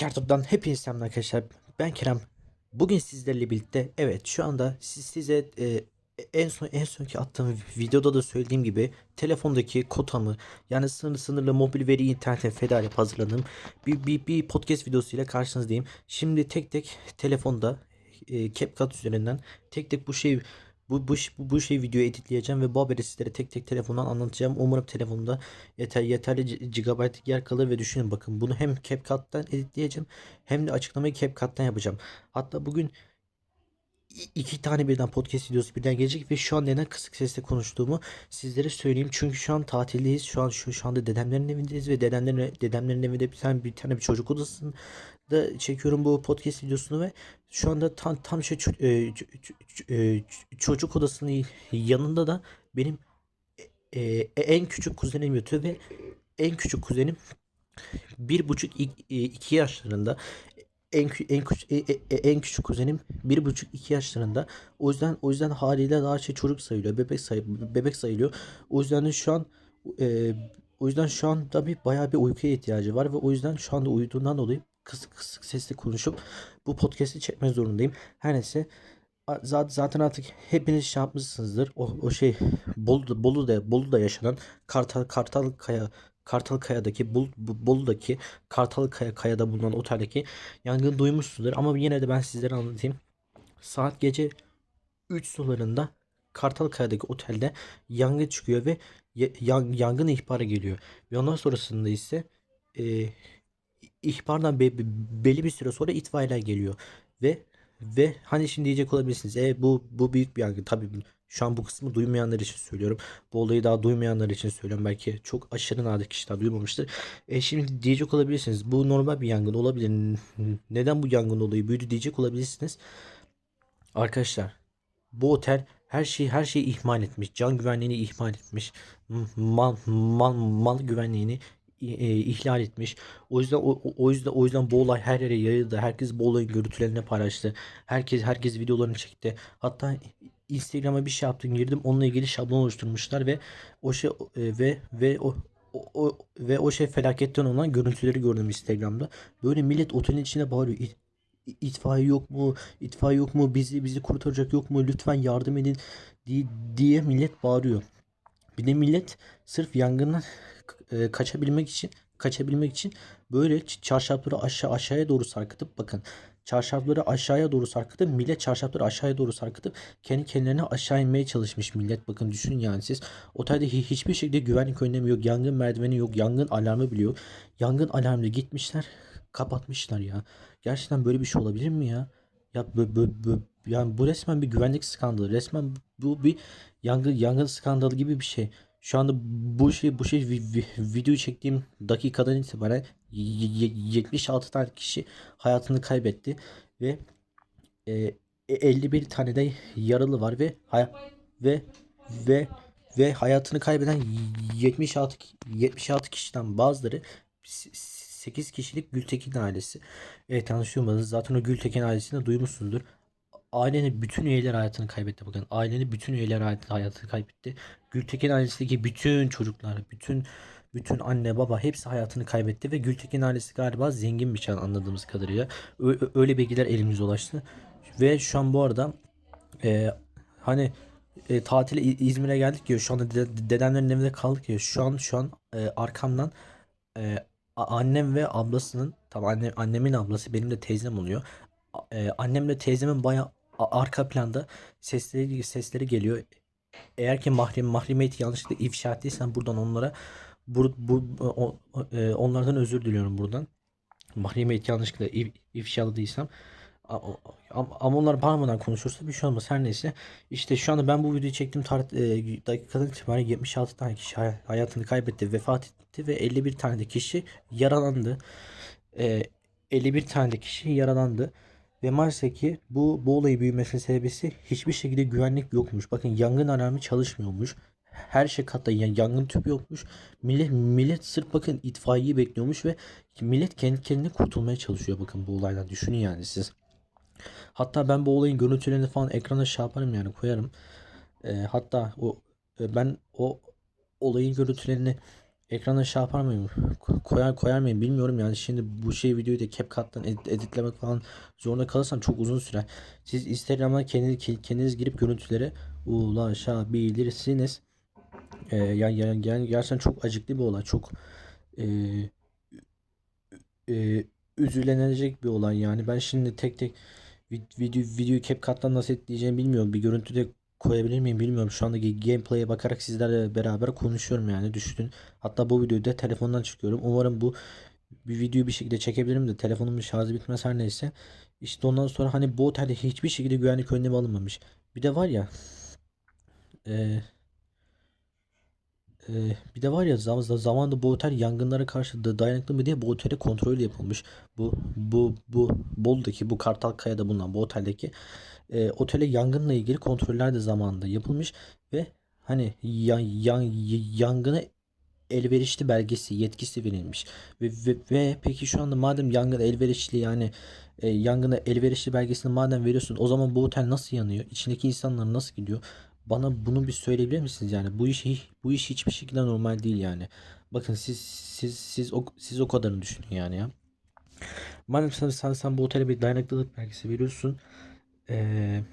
Kartop'tan hepinize selam arkadaşlar. Ben Kerem. Bugün sizlerle birlikte evet şu anda siz, size e, en son en sonki attığım videoda da söylediğim gibi telefondaki kotamı yani sınırlı sınırlı mobil veri internete feda edip hazırladığım bir, bir, bir podcast videosuyla karşınızdayım. Şimdi tek tek telefonda e, CapCut üzerinden tek tek bu şey bu, bu, bu, şey videoyu editleyeceğim ve bu haberi sizlere tek tek telefondan anlatacağım. Umarım telefonumda yeter, yeterli gigabaytlık yer kalır ve düşünün bakın bunu hem CapCut'tan editleyeceğim hem de açıklamayı CapCut'tan yapacağım. Hatta bugün iki tane birden podcast videosu birden gelecek ve şu an neden kısık sesle konuştuğumu sizlere söyleyeyim. Çünkü şu an tatildeyiz. Şu an şu, şu anda dedemlerin evindeyiz ve dedemlerin dedemlerin evinde bir tane bir tane bir çocuk odasında çekiyorum bu podcast videosunu ve şu anda tam tam şey e, e, çocuk odasının yanında da benim e, en küçük kuzenim yatıyor ve en küçük kuzenim bir buçuk ik- iki yaşlarında en en küçük en küçük kuzenim bir buçuk iki yaşlarında. O yüzden o yüzden haliyle daha şey çocuk sayılıyor bebek say bebek sayılıyor. O yüzden de şu an e, o yüzden şu anda bir bayağı bir uykuya ihtiyacı var ve o yüzden şu anda uyuduğundan dolayı kısık kısık sesle konuşup bu podcast'i çekmek zorundayım. Her neyse zaten artık hepiniz şey yapmışsınızdır. O, o şey Bolu'da Bolu'da Bolu'da yaşanan Kartal Kartal Kaya Kartal Kaya'daki Bol, Bolu'daki Kartal Kaya Kaya'da bulunan oteldeki yangını duymuşsunuzdur ama yine de ben sizlere anlatayım. Saat gece 3 sularında Kartal Kaya'daki otelde yangın çıkıyor ve ya- yan- yangın ihbarı geliyor. Ve ondan sonrasında ise e, ihbardan be- belli bir süre sonra itfaiyeler geliyor. Ve ve hani şimdi diyecek olabilirsiniz. E bu bu büyük bir yangın. Tabii şu an bu kısmı duymayanlar için söylüyorum. Bu olayı daha duymayanlar için söylüyorum. Belki çok aşırı nadir kişiler duymamıştır. E şimdi diyecek olabilirsiniz. Bu normal bir yangın olabilir. Neden bu yangın olayı büyüdü diyecek olabilirsiniz. Arkadaşlar bu otel her şeyi her şeyi ihmal etmiş. Can güvenliğini ihmal etmiş. Mal mal mal güvenliğini e, ihlal etmiş. O yüzden o, o- yüzden o yüzden bu olay her yere yayıldı. Herkes bu olayın görüntülerini paylaştı. Herkes herkes videolarını çekti. Hatta Instagram'a bir şey yaptım girdim. Onunla ilgili şablon oluşturmuşlar ve o şey e, ve ve o o, o- ve o şey felaketten olan görüntüleri gördüm Instagram'da. Böyle millet otelin içine bağırıyor. İ- İ- itfaiye yok mu? İtfaiye yok mu? Bizi bizi kurtaracak yok mu? Lütfen yardım edin diye, diye millet bağırıyor. Bir de millet sırf yangından e, kaçabilmek için kaçabilmek için böyle çarşafları aşağı aşağıya doğru sarkıtıp bakın çarşafları aşağıya doğru sarkıtıp millet çarşafları aşağıya doğru sarkıtıp kendi kendilerine aşağı inmeye çalışmış millet. Bakın düşünün yani siz otelde hi- hiçbir şekilde güvenlik önlemi yok yangın merdiveni yok yangın alarmı bile yok. Yangın alarmı gitmişler kapatmışlar ya. Gerçekten böyle bir şey olabilir mi ya? Ya bö- bö- bö- yani bu resmen bir güvenlik skandalı resmen bu bir yangın yangın skandalı gibi bir şey şu anda bu şey bu şey vi- vi- video çektiğim dakikadan itibaren y- y- 76 tane kişi hayatını kaybetti ve e, 51 tane de yaralı var ve hay- ve ve ve hayatını kaybeden 76 ki- 76 kişiden bazıları 8 kişilik Gültekin ailesi. Evet yanlış duymadınız. Zaten o Gültekin ailesini de duymuşsunuzdur. Ailenin bütün üyeleri hayatını kaybetti. Bakın ailenin bütün üyeleri hayat- hayatını kaybetti. Gültekin ailesindeki bütün çocuklar, bütün bütün anne baba hepsi hayatını kaybetti ve Gültekin ailesi galiba zengin bir çan anladığımız kadarıyla. Öyle bilgiler elimize ulaştı. Ve şu an bu arada e, hani e, tatile İzmir'e geldik ya şu anda dede- dedemlerin evinde kaldık ya şu an şu an e, arkamdan e, annem ve ablasının tabii anne, annemin ablası benim de teyzem oluyor. E, annemle teyzemin baya arka planda sesleri sesleri geliyor. Eğer ki mahrem mahremiyeti yanlışlıkla ifşa ettiysem buradan onlara bu, bu o- e, onlardan özür diliyorum buradan. Mahremiyeti yanlışlıkla if, ifşaladıysam Ama onlar bağırmadan konuşursa bir şey olmaz. Her neyse. İşte şu anda ben bu videoyu çektiğim tarih, e, dakikadan itibaren 76 tane kişi hay- hayatını kaybetti, vefat etti ve 51 tane de kişi yaralandı. E, 51 tane de kişi yaralandı. Ve maalesef ki bu, bu olayı büyümesinin sebebisi hiçbir şekilde güvenlik yokmuş. Bakın yangın alarmı çalışmıyormuş. Her şey katta yani yangın tüpü yokmuş. Millet millet sırf bakın itfaiyeyi bekliyormuş ve millet kendi kendine kurtulmaya çalışıyor bakın bu olaydan. Düşünün yani siz. Hatta ben bu olayın görüntülerini falan ekrana şey yaparım yani koyarım. Ee, hatta o e, ben o olayın görüntülerini ekrana şey yapar mıyım? Ko- Koyar koyar mıyım bilmiyorum yani. Şimdi bu şey videoyu da CapCut'tan edit- editlemek falan zorunda kalırsam çok uzun sürer. Siz Instagram'dan kendiniz, kendiniz girip görüntülere ulaşabilirsiniz. Ee, yani, yani, yani gerçekten çok acıklı bir olay. Çok e, e, üzülenecek bir olay yani. Ben şimdi tek tek vid- video videoyu CapCut'tan nasıl ekleyeceğimi bilmiyorum. Bir görüntü de koyabilir miyim bilmiyorum. Şu andaki gameplay'e bakarak sizlerle beraber konuşuyorum yani düşünün. Hatta bu videoyu da telefondan çıkıyorum. Umarım bu bir videoyu bir şekilde çekebilirim de telefonumun şarjı bitmez her neyse. İşte ondan sonra hani bu otelde hiçbir şekilde güvenlik önlemi alınmamış. Bir de var ya e, ee, bir de var ya zam zam- zamanında bu otel yangınlara karşı da dayanıklı mı diye bu otele kontrol yapılmış. Bu bu bu Bolu'daki bu Kartalkaya'da bulunan bu oteldeki e, otele yangınla ilgili kontroller de zamanında yapılmış ve hani yan, yan, yangına elverişli belgesi yetkisi verilmiş ve, ve, ve peki şu anda madem yangın elverişli yani e, yangına elverişli belgesini madem veriyorsun o zaman bu otel nasıl yanıyor? İçindeki insanlar nasıl gidiyor? Bana bunu bir söyleyebilir misiniz yani? Bu iş bu iş hiçbir şekilde normal değil yani. Bakın siz siz siz o siz o kadarını düşünün yani ya. Madem sen sen, sen bu otele bir dayanıklılık belgesi veriyorsun. eee,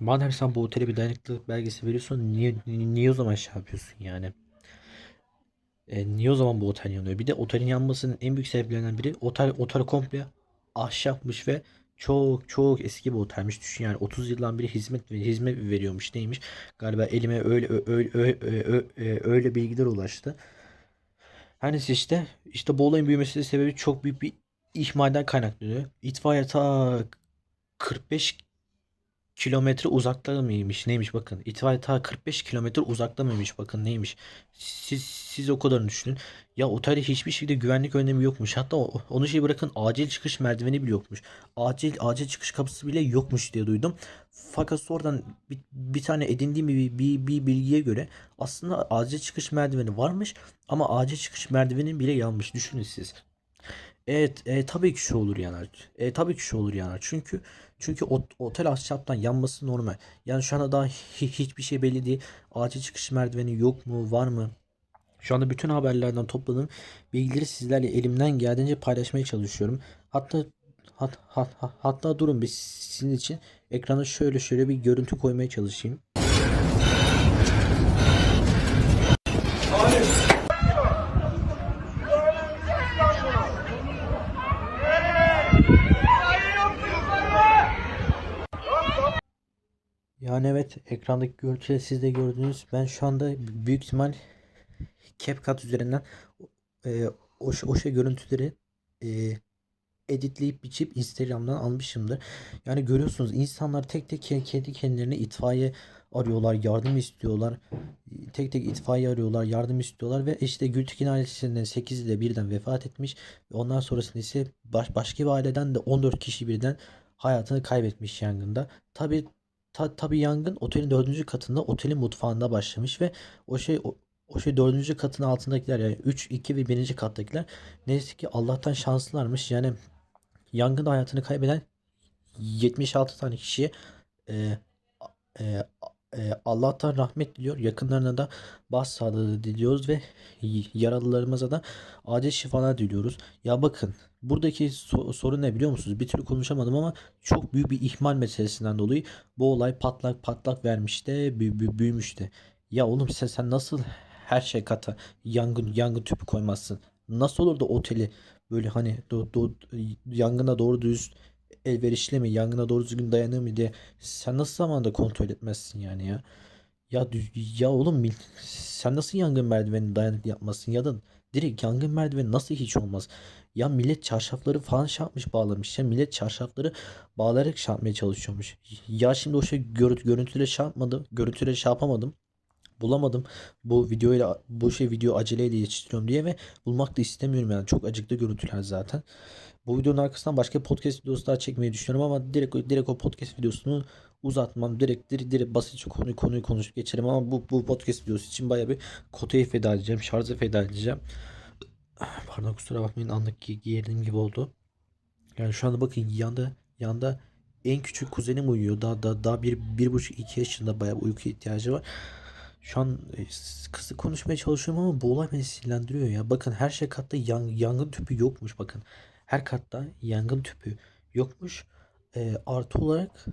madem sen bu otele bir dayanıklılık belgesi veriyorsun niye niye o zaman şey yapıyorsun yani? E, niye o zaman bu otel yanıyor? Bir de otelin yanmasının en büyük sebeplerinden biri otel otel komple ahşapmış ve çok çok eski bir otelmiş. Düşün yani 30 yıldan beri hizmet hizmet veriyormuş neymiş? Galiba elime öyle öyle öyle, öyle bilgiler ulaştı. Her neyse işte işte bu olayın büyümesinin sebebi çok büyük bir ihmalden kaynaklanıyor. İtfaiye ta 45 kilometre uzakta mıymış neymiş bakın. İtfaiye ta 45 kilometre uzakta mıymış bakın neymiş. Siz siz o kadarını düşünün. Ya otelde hiçbir şekilde güvenlik önlemi yokmuş. Hatta onu şey bırakın acil çıkış merdiveni bile yokmuş. Acil acil çıkış kapısı bile yokmuş diye duydum. Fakat sonradan bir, bir tane edindiğim bir, bir, bir bilgiye göre aslında acil çıkış merdiveni varmış ama acil çıkış merdiveni bile yanmış. Düşünün siz. Evet, e, tabii ki şu olur yanar. E, tabii ki şu olur yanar. Çünkü çünkü ot- otel ahşaptan yanması normal. Yani şu anda daha hi- hiçbir şey belli değil. Acil çıkış merdiveni yok mu, var mı? Şu anda bütün haberlerden topladığım bilgileri sizlerle elimden geldiğince paylaşmaya çalışıyorum. Hatta hat, hat- hat- hatta durun bir sizin için ekrana şöyle şöyle bir görüntü koymaya çalışayım. Yani evet ekrandaki görüntüde siz de gördünüz. Ben şu anda büyük ihtimal CapCut üzerinden e, o, o şey görüntüleri e, editleyip biçip Instagram'dan almışımdır. Yani görüyorsunuz insanlar tek tek ke- kendi kendilerine itfaiye arıyorlar, yardım istiyorlar. Tek tek itfaiye arıyorlar, yardım istiyorlar ve işte Gültekin ailesinden 8'i de birden vefat etmiş. Ondan sonrasında ise baş, başka bir aileden de 14 kişi birden hayatını kaybetmiş yangında. Tabi ta, tabi yangın otelin dördüncü katında otelin mutfağında başlamış ve o şey o, o şey dördüncü katın altındakiler yani 3, 2 ve birinci kattakiler neyse ki Allah'tan şanslılarmış. Yani Yangında hayatını kaybeden 76 tane kişiye e, e, Allah'tan rahmet diliyor. Yakınlarına da başsağlığı diliyoruz ve yaralılarımıza da acil şifalar diliyoruz. Ya bakın buradaki so- sorun ne biliyor musunuz? Bir türlü konuşamadım ama çok büyük bir ihmal meselesinden dolayı bu olay patlak patlak vermiş de bü- bü- büyümüş de. Ya oğlum sen sen nasıl her şey kata yangın yangın tüpü koymazsın? Nasıl olur da oteli böyle hani do, do, yangına doğru düz elverişli mi, yangına doğru düzgün dayanır mı diye sen nasıl zamanda kontrol etmezsin yani ya? Ya ya oğlum sen nasıl yangın merdiveni dayanıklı yapmasın ya da direkt yangın merdiveni nasıl hiç olmaz? Ya millet çarşafları falan şey yapmış bağlamış ya millet çarşafları bağlayarak şey yapmaya çalışıyormuş. Ya şimdi o şey gör, görüntüyle şey yapmadım, görüntüyle şey yapamadım bulamadım. Bu videoyla bu şey video aceleyle yetiştiriyorum diye ve bulmak da istemiyorum yani. Çok acıklı görüntüler zaten. Bu videonun arkasından başka podcast videosu daha çekmeyi düşünüyorum ama direkt direkt o podcast videosunu uzatmam. Direkt direkt, direkt basitçe konuyu konuyu konuşup geçelim ama bu bu podcast videosu için bayağı bir kotaya feda edeceğim. Şarja feda edeceğim. Pardon kusura bakmayın anlık gi- giyirdiğim gibi oldu. Yani şu anda bakın yanda yanda en küçük kuzenim uyuyor. Daha daha daha bir, bir buçuk iki yaşında bayağı uyku ihtiyacı var. Şu an e, kısık konuşmaya çalışıyorum ama bu olay beni sinirlendiriyor ya. Bakın her şey katta yan- yangın tüpü yokmuş bakın. Her katta yangın tüpü yokmuş. E, artı olarak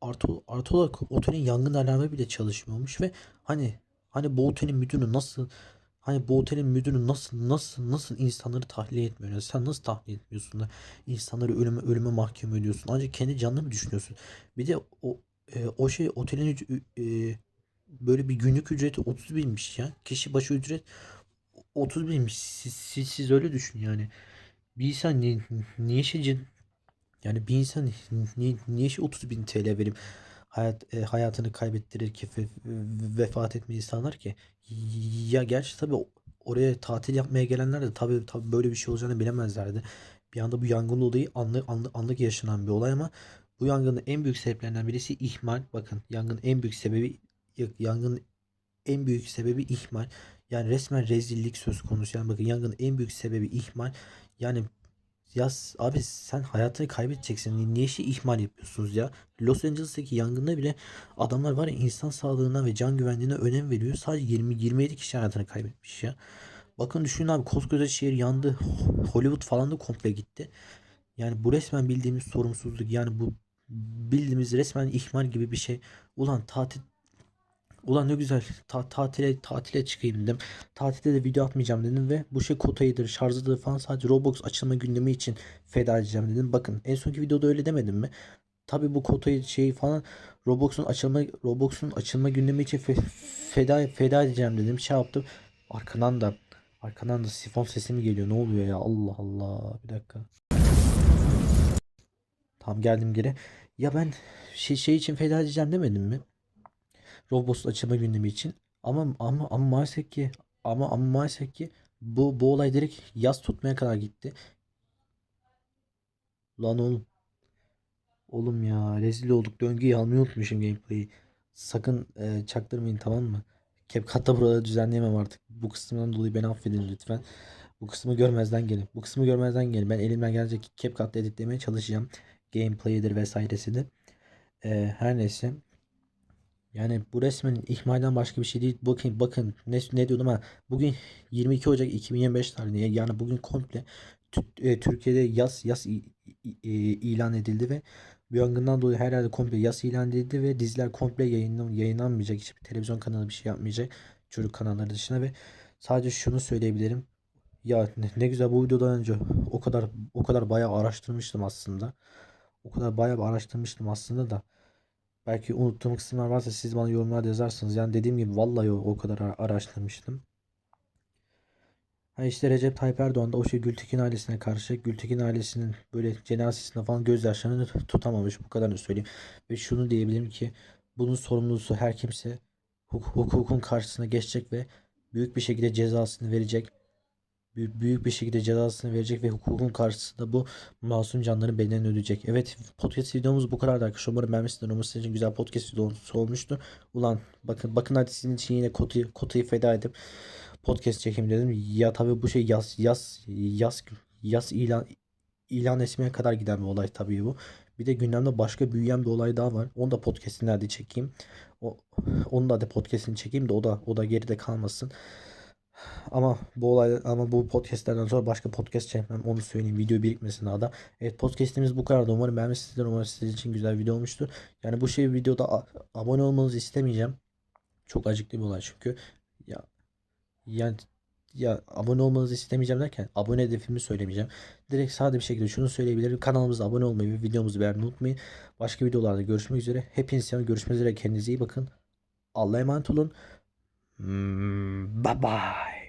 artı, artı olarak otelin yangın alarmı bile çalışmıyormuş ve hani hani bu otelin müdürü nasıl hani bu otelin müdürü nasıl nasıl nasıl insanları tahliye etmiyor? Yani sen nasıl tahliye etmiyorsun da insanları ölüme ölüme mahkum ediyorsun? Ancak kendi canını mı düşünüyorsun? Bir de o e, o şey otelin e, böyle bir günlük ücreti 30 binmiş ya. Kişi başı ücret 30 binmiş. Siz, siz, siz öyle düşün yani. Bir insan ni, niye şey yani bir insan niye, niye şey 30 bin TL verip hayat, e, hayatını kaybettirir ki ve- vefat etme insanlar ki? Ya gerçi tabii o- oraya tatil yapmaya gelenler de tabii, tabii böyle bir şey olacağını bilemezlerdi. Bir anda bu yangın olayı anlık, anlık, anlık yaşanan bir olay ama bu yangının en büyük sebeplerinden birisi ihmal. Bakın yangının en büyük sebebi yangının en büyük sebebi ihmal. Yani resmen rezillik söz konusu. Yani bakın yangının en büyük sebebi ihmal. Yani ya s- abi sen hayatını kaybedeceksin. Niye şey ihmal yapıyorsunuz ya? Los Angeles'taki yangında bile adamlar var ya insan sağlığına ve can güvenliğine önem veriyor. Sadece 20 27 kişi hayatını kaybetmiş ya. Bakın düşünün abi koskoca şehir yandı. Hollywood falan da komple gitti. Yani bu resmen bildiğimiz sorumsuzluk. Yani bu bildiğimiz resmen ihmal gibi bir şey. Ulan tatil Ulan ne güzel ta- tatile tatile çıkayım dedim. Tatilde de video atmayacağım dedim ve bu şey kotayıdır, şarjıdır falan sadece Roblox açılma gündemi için feda edeceğim dedim. Bakın en sonki videoda öyle demedim mi? Tabii bu kotayı şeyi falan Roblox'un açılma Roblox'un açılma gündemi için fe- feda feda edeceğim dedim. Şey yaptım. Arkadan da arkadan da sifon sesi mi geliyor? Ne oluyor ya? Allah Allah. Bir dakika. Tam geldim geri. Ya ben şey, şey için feda edeceğim demedim mi? Roblox açılma gündemi için. Ama ama ama maalesef ki ama ama maalesef ki bu bu olay direkt yaz tutmaya kadar gitti. Lan oğlum. Oğlum ya rezil olduk. Döngüyü almayı unutmuşum gameplay'i. Sakın e, çaktırmayın tamam mı? CapCut'ta burada düzenleyemem artık. Bu kısmından dolayı beni affedin lütfen. Bu kısmı görmezden gelin. Bu kısmı görmezden gelin. Ben elimden gelecek CapCut'ta editlemeye çalışacağım. Gameplay'idir vesairesidir. E, her neyse. Yani bu resmen ihmalden başka bir şey değil. Bakın bakın ne, ne diyordum ha. Bugün 22 Ocak 2025 tarihinde yani bugün komple e, Türkiye'de yaz yaz e, ilan edildi ve bu yangından dolayı her yerde komple yaz ilan edildi ve diziler komple yayınlan yayınlanmayacak. Hiçbir televizyon kanalı bir şey yapmayacak. Çocuk kanalları dışında ve sadece şunu söyleyebilirim. Ya ne, ne güzel bu videodan önce o kadar o kadar bayağı araştırmıştım aslında. O kadar bayağı araştırmıştım aslında da. Belki unuttuğum kısımlar varsa siz bana yorumlarda yazarsınız. Yani dediğim gibi vallahi o, o kadar ara- araştırmıştım. Ha işte Recep Tayyip Erdoğan da o şey Gültekin ailesine karşı Gültekin ailesinin böyle cenazesinde falan gözyaşlarını tutamamış. Bu kadarını söyleyeyim. Ve şunu diyebilirim ki bunun sorumlusu her kimse huk- hukukun karşısına geçecek ve büyük bir şekilde cezasını verecek. Büyük, bir şekilde cezasını verecek ve hukukun karşısında bu masum canların bedelini ödeyecek. Evet podcast videomuz bu kadardı arkadaşlar. Umarım beğenmişsinizdir. Umarım sizin için güzel podcast videosu olmuştur. Ulan bakın bakın hadi sizin için yine kotayı, kotayı feda edip podcast çekeyim dedim. Ya tabii bu şey yaz yaz yaz yaz ilan ilan etmeye kadar giden bir olay tabii bu. Bir de gündemde başka büyüyen bir olay daha var. Onu da podcast'ini çekeyim. O, onu da hadi podcast'ini çekeyim de o da o da geride kalmasın. Ama bu olay ama bu podcastlerden sonra başka podcast çekmem onu söyleyeyim video birikmesin daha da. Evet podcastimiz bu kadar. Umarım beğenmişsinizdir. Umarım sizin için güzel video olmuştur. Yani bu şey videoda abone olmanızı istemeyeceğim. Çok acıklı bir olay çünkü. Ya yani ya abone olmanızı istemeyeceğim derken abone hedefimi söylemeyeceğim. Direkt sade bir şekilde şunu söyleyebilirim. Kanalımıza abone olmayı ve videomuzu beğenmeyi unutmayın. Başka videolarda görüşmek üzere. Hepinize görüşmek üzere. Kendinize iyi bakın. Allah'a emanet olun. Hmm, Bye bye.